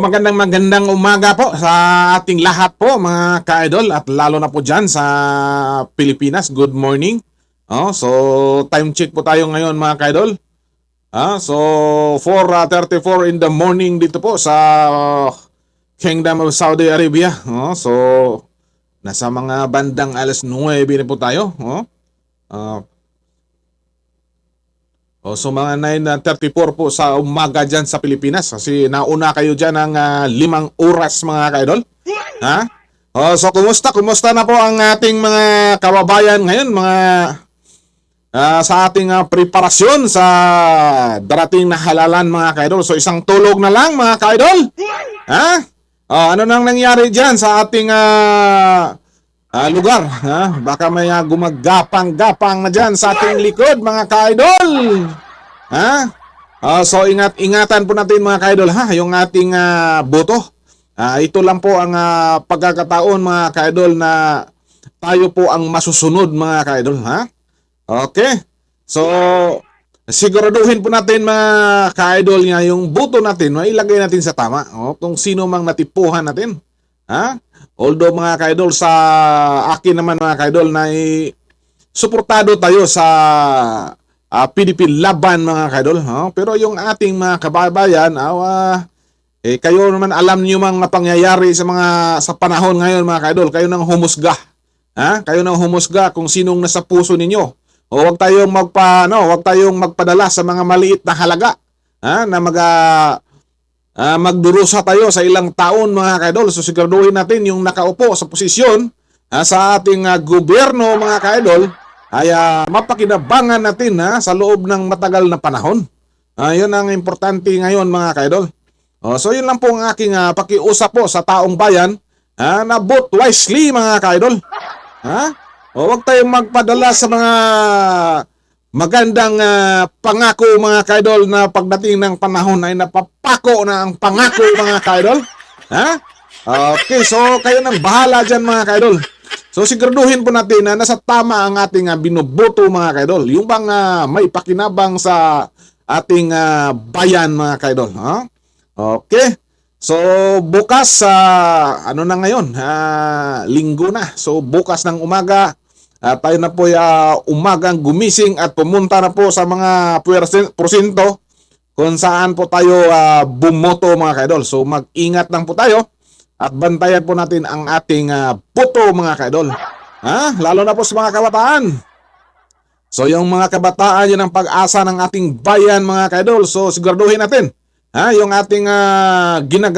magandang magandang umaga po sa ating lahat po mga ka-idol at lalo na po dyan sa Pilipinas. Good morning. Oh, so time check po tayo ngayon mga ka-idol. Ah, so 4:34 in the morning dito po sa Kingdom of Saudi Arabia. Oh, so nasa mga bandang alas 9 na po tayo. Oh. Ah, Oh, so mga 9.34 po sa umaga dyan sa Pilipinas kasi nauna kayo dyan ng ah, limang oras mga kaidol. Ha? Oh, so kumusta? Kumusta na po ang ating mga kababayan ngayon mga ah, sa ating ah, preparasyon sa darating na halalan mga kaidol. So isang tulog na lang mga kaidol. Ha? Oh, ano nang nangyari dyan sa ating ah, ah, lugar. Ha? Baka may ah, gumagapang-gapang na dyan sa ating likod, mga ka-idol. Ha? Ah, so ingat-ingatan po natin mga ka-idol ha, yung ating ah, boto. Ah, ito lang po ang ah, pagkakataon mga ka-idol na tayo po ang masusunod mga ka-idol ha. Okay? So siguraduhin po natin mga ka-idol nga yung boto natin, mailagay natin sa tama. O, kung sino mang natipuhan natin. Ha? Although mga kaidol sa akin naman mga kaidol na suportado tayo sa ah, PDP laban mga kaidol. ha? Pero yung ating mga kababayan, awa, eh, kayo naman alam niyo mga pangyayari sa mga sa panahon ngayon mga kaidol. Kayo nang humusga. Ha? Kayo nang humusga kung sinong nasa puso ninyo. O wag tayong magpa no, wag tayong magpadala sa mga maliit na halaga. Ha? Na mag ah, Ah, magdurusa tayo sa ilang taon mga kaidol. So siguraduhin natin yung nakaupo sa posisyon ah, sa ating ah, gobyerno mga kaidol ay ah, mapakinabangan natin ha, sa loob ng matagal na panahon. Ah, yun ang importante ngayon mga kaidol. Oh, so yun lang po ang aking ah, pakiusap po sa taong bayan ah, na vote wisely mga kaidol. Ha? O wag tayong magpadala sa mga magandang ah, pangako mga kaidol na pagdating ng panahon ay napapako na ang pangako mga kaidol. Ha? Okay, so kayo nang bahala dyan mga kaidol. So siguraduhin po natin na nasa tama ang ating ah, binoboto mga kaidol. Yung bang ah, may pakinabang sa ating ah, bayan mga kaidol. Ha? Okay. So bukas sa ano na ngayon? Ah, linggo na. So bukas ng umaga at tayo na po uh, umagang gumising at pumunta na po sa mga puwersen- porsyento kung saan po tayo ah, bumoto mga kaidol. So mag-ingat lang po tayo at bantayan po natin ang ating ah, boto mga kaidol. Ha? Lalo na po sa mga kabataan. So yung mga kabataan yun ang pag-asa ng ating bayan mga kaidol. So siguraduhin natin ha, yung ating uh, ginagawa